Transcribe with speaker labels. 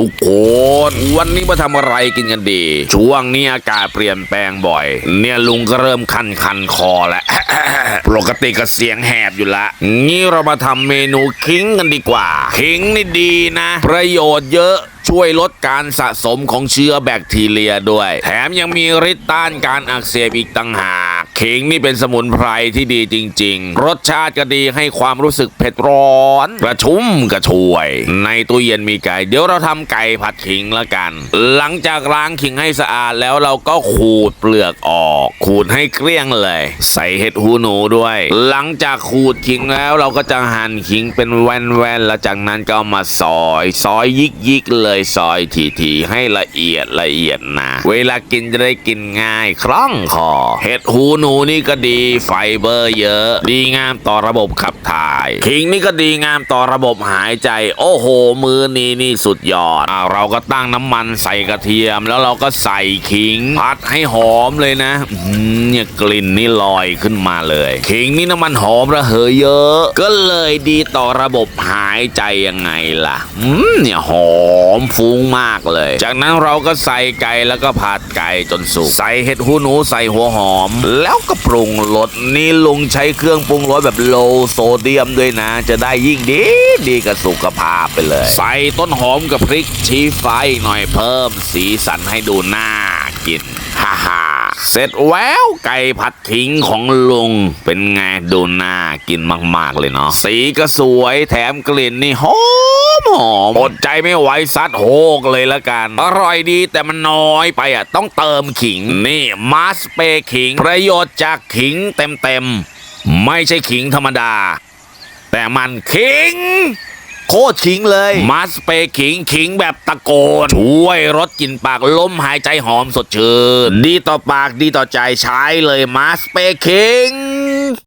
Speaker 1: ทุกคนวันนี้มาทำอะไรกินกันดี ช่วงนี้อากาศเปลี่ยนแปลงบ่อย เนี่ยลุงก็เริ่มคันคันคอแล้วปกติก็เสียงแหบอยู่ละงี้เรามาทำเมนูคิงกันดีกว่า คิงนี่ดีนะ ประโยชน์เยอะช่วยลดการสะสมของเชื้อแบคทีเรียด้วย แถมยังมีฤทธิ์ต้านการอักเสบอีกต่างหาก ขิงนี่เป็นสมุนไพรที่ดีจริง ๆ รสชาติก็ดีให้ความรู้สึกเผ็ดร้อน กระชุ่มกระชวย ในตู้เย็นมีไก่ เดี๋ยวเราทำไก่ผัดขิงละกัน หลังจากล้างขิงให้สะอาดแล้วเราก็ขูดเปลือกออก ขูดให้เกลี้ยงเลย ใส่เห็ดหูหนูด้วย หลังจากขูดขิงแล้วเราก็จะหั่นขิงเป็นแว่นๆแล้วจากนั้นก็มาซอย ซอยยิกๆเลยซอยทีๆให้ละเอียดละเอียดนะ เวลากินจะได้กินง่าย คล่องคอเห็ดหูหนูนี่ก็ดีไฟเบอร์เยอะ ดีงามต่อระบบขับถ่าย ขิงนี่ก็ดีงามต่อระบบหายใจ โอ้โห มือนี้นี่สุดยอดอ่าเราก็ตั้งน้ำมันใส่กระเทียม แล้วเราก็ใส่ขิงผัดให้หอมเลยนะเนี่ยกลิ่นนี่ลอยขึ้นมาเลย ขิงนี่น้ำมันหอมระเหยเยอะ ก็เลยดีต่อระบบหายใจยังไงล่ะอืมเนี่ยหอมฟุ้งมากเลย จากนั้นเราก็ใส่ไก่แล้วก็ผัดไก่จนสุกใส่เห็ดหูหนูใส่หัวหอม แล้วก็ปรุงรสนี่ลุงใช้เครื่องปรุงรสแบบโลโซเดียมด้วยนะ จะได้ยิ่งดีดีกับสุขภาพไปเลย ใส่ต้นหอมกับพริกชี้ไฟหน่อยเพิ่มสีสันให้ดูน่ากินฮ่าฮ่า เสร็จแววไก่ผัดขิงของลุง เป็นไงดูน่ากินมาก ๆ เลยเนาะสีก็สวยแถมกลิ่นนี่หอมหอมอดใจไม่ไหวซัดโฮกเลยละกัน อร่อยดีแต่มันน้อยไปอะ ต้องเติมขิง นี่มาสเปขิง ประโยชน์จากขิงเต็ม ๆ ไม่ใช่ขิงธรรมดา แต่มันขิง โคตรขิงเลยมาสเปขิงขิงแบบตะโกน ช่วยรสกลิ่นปากลมหายใจหอมสดชื่น ดีต่อปากดีต่อใจใช้เลยมาสเปขิง